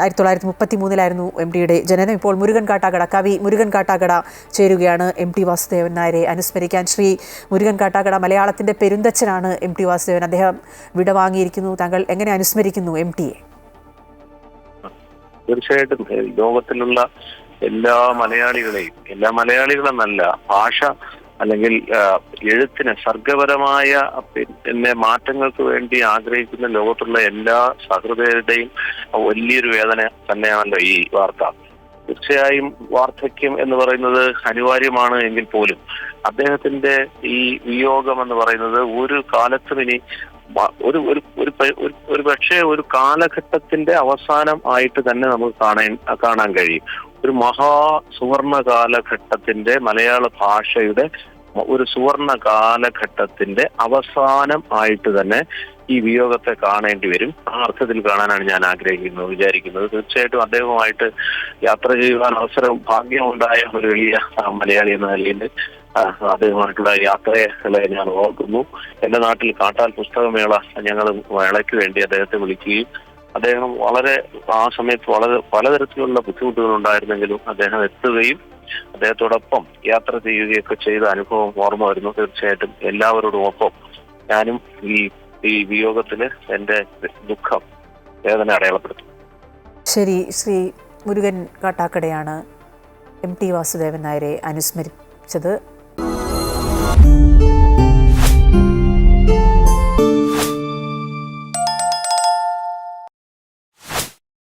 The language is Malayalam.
ആയിരത്തി തൊള്ളായിരത്തി മുപ്പത്തി മൂന്നിലായിരുന്നു എം ടിയുടെ ജനനം. ഇപ്പോൾ മുരുകൻ കാട്ടാക്കട കവി മുരുകൻ കാട്ടാക്കട ചേരുകയാണ് എം ടി വാസുദേവൻ നായരെ അനുസ്മരിക്കാൻ. ശ്രീ മുരുകൻ കാട്ടാക്കട മലയാളത്തിന്റെ പെരുന്തച്ഛനാണ് എം ടി വാസുദേവൻ. അദ്ദേഹം വിടവാങ്ങിയിരിക്കുന്നു. താങ്കൾ എങ്ങനെ അനുസ്മരിക്കുന്നു എം ടിയെ? തീർച്ചയായിട്ടും. ലോകത്തിലുള്ള എല്ലാ മലയാളികളെയും എല്ലാ മലയാളികളെന്നല്ല ഭാഷ അല്ലെങ്കിൽ എഴുത്തിന് സർഗപരമായ പിന്നെ മാറ്റങ്ങൾക്ക് വേണ്ടി ആഗ്രഹിക്കുന്ന ലോകത്തുള്ള എല്ലാ സഹൃദയരുടെയും വലിയൊരു വേദന തന്നെയാണല്ലോ ഈ വാർത്ത. തീർച്ചയായും വാർദ്ധക്യം എന്ന് പറയുന്നത് അനിവാര്യമാണ് എങ്കിൽ പോലും അദ്ദേഹത്തിന്റെ ഈ വിയോഗം എന്ന് പറയുന്നത് ഒരു കാലത്തും ഇനി ഒരു ഒരു ഒരു പക്ഷേ ഒരു കാലഘട്ടത്തിന്റെ അവസാനം ആയിട്ട് തന്നെ നമുക്ക് കാണാൻ കാണാൻ കഴിയും. ഒരു മഹാ സുവർണ കാലഘട്ടത്തിന്റെ മലയാള ഭാഷയുടെ ഒരു സുവർണ കാലഘട്ടത്തിന്റെ അവസാനം ആയിട്ട് തന്നെ ഈ വിയോഗത്തെ കാണേണ്ടി വരും. ആ അർത്ഥത്തിൽ കാണാനാണ് ഞാൻ ആഗ്രഹിക്കുന്നത് വിചാരിക്കുന്നത്. തീർച്ചയായിട്ടും അദ്ദേഹവുമായിട്ട് യാത്ര ചെയ്യുവാൻ അവസരം ഭാഗ്യം ഭാഗ്യമുണ്ടായ ഒരു വലിയ മലയാളി എന്ന നിലയിൽ അദ്ദേഹമായിട്ടുള്ള യാത്രകളെ ഞാൻ ഓർക്കുന്നു. എന്റെ നാട്ടിൽ കാട്ടാൽ പുസ്തകമേള ഞങ്ങൾ മേളയ്ക്ക് വേണ്ടി അദ്ദേഹത്തെ വിളിക്കുകയും അദ്ദേഹം വളരെ ആ സമയത്ത് വളരെ പലതരത്തിലുള്ള ബുദ്ധിമുട്ടുകൾ ഉണ്ടായിരുന്നെങ്കിലും അദ്ദേഹം എത്തുകയും അദ്ദേഹത്തോടൊപ്പം യാത്ര ചെയ്യുകയൊക്കെ ചെയ്ത അനുഭവം ഓർമ്മ വരുന്നു തീർച്ചയായിട്ടും. എല്ലാവരോടും ഒപ്പം ഞാനും ഈ ഈ വിയോഗത്തിൽ എന്റെ ദുഃഖം വേദന അടയാളപ്പെടുത്തും ശരി ശ്രീ മുരുകൻ കാട്ടാക്കടയാണ് എം ടി വാസുദേവൻ നായരെ അനുസ്മരിച്ചത്.